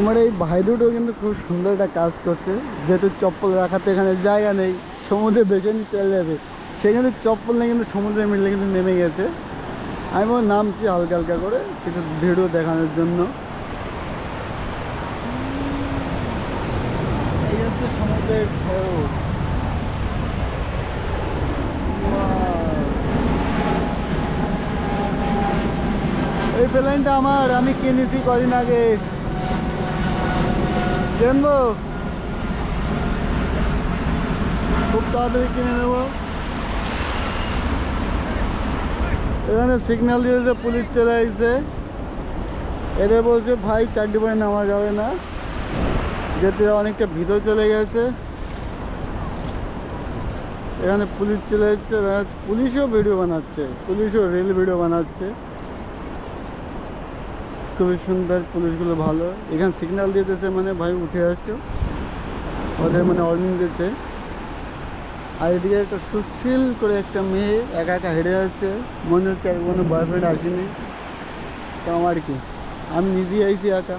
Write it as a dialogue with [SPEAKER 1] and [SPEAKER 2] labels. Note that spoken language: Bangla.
[SPEAKER 1] তোমার এই ভাই দুটো কিন্তু খুব সুন্দর একটা কাজ করছে। যেহেতু চপ্পল রাখাতে এখানে জায়গা নেই, সমুদ্রে বেছে নিয়ে চলে যাবে। সে কিন্তু চপ্পল নিয়ে কিন্তু সমুদ্রে মিললে কিন্তু নেমে গেছে। আমি নামছি হালকা হালকা করে, কিছু ভিডিও দেখানোর জন্য। এই হচ্ছে সমুদ্রের এই আমার, আমি কিনেছি কদিন আগে। কিনবো খুব তাড়াতাড়ি কিনে নেব। এখানে সিগন্যাল দিয়েছে পুলিশ চলে আসছে এদের বলছে, ভাই, চারটি পরে নামা যাবে না। যেতে অনেকটা ভিতর চলে গেছে। এখানে পুলিশ চলে এসছে। পুলিশও ভিডিও বানাচ্ছে। পুলিশও রিল ভিডিও বানাচ্ছে। খুবই সুন্দর, পুলিশগুলো ভালো। এখানে সিগন্যাল দিতেছে মানে ভাই উঠে আসছে ওদের মানে অর্নিং দিচ্ছে। আর এদিকে একটা সুশীল করে একটা মেয়ে একা একা হেরে যাচ্ছে। মনে হচ্ছে কোনো বয়ফ্রেন্ড আসেনি। তো আমার কি? আমি নিজেই আইছি একা।